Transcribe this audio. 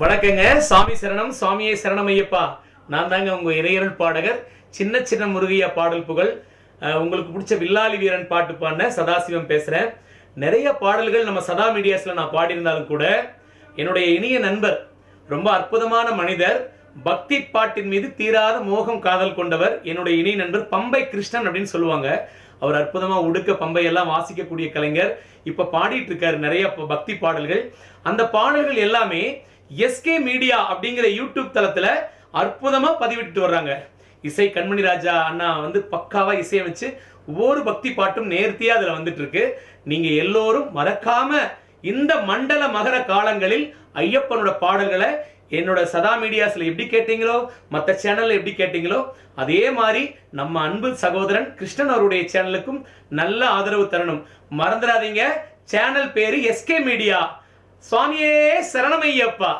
வணக்கங்க. சாமி சரணம் சாமியே சரணம் ஐயப்பா. நான் தாங்க உங்க இறையருள் பாடகர் சின்ன சின்ன முருகையா பாடல் புகழ். உங்களுக்கு பிடிச்ச வில்லாளி வீரன் பாட்டு பாடின சதாசிவம் பேசுறேன். நிறைய பாடல்கள் நம்ம சதா மீடியாஸ்ல நான் பாடியிருந்தாலும் கூட என்னுடைய இனிய நண்பர் ரொம்ப அற்புதமான மனிதர் பக்தி பாட்டின் மீது தீராத மோகம் காதல் கொண்டவர் என்னுடைய இணைய நண்பர் பம்பை கிருஷ்ணன் அப்படின்னு சொல்லுவாங்க. அவர் அற்புதமா உடுக்க பம்பையெல்லாம் வாசிக்கக்கூடிய கலைஞர். இப்போ பாடிட்டு இருக்காரு நிறைய பக்தி பாடல்கள். அந்த பாடல்கள் எல்லாமே எஸ்கே மீடியா அப்படிங்கிற யூடியூப் தளத்துல அற்புதமா பதிவிட்டு வர்றாங்க. இசை கண்மணி ராஜா அண்ணா வந்து பக்காவா இசையமைச்சு ஒவ்வொரு பக்தி பாட்டும் நேர்த்தியாக அதுல வந்துட்டு இருக்கு நீங்க எல்லோரும் மறக்காம இந்த மண்டல மகர காலங்களில் ஐயப்பனோட பாடல்களை என்னோட சதா மீடியாஸ்ல எப்படி கேட்டீங்களோ மற்ற சேனல்ல எப்படி கேட்டீங்களோ அதே மாதிரி நம்ம அன்பு சகோதரன் கிருஷ்ணன் அவருடைய சேனலுக்கும் நல்ல ஆதரவு தரணும். மறந்துடாதீங்க. சேனல் பேரு எஸ்கே மீடியா சுவாமியே சரணமையப்பா.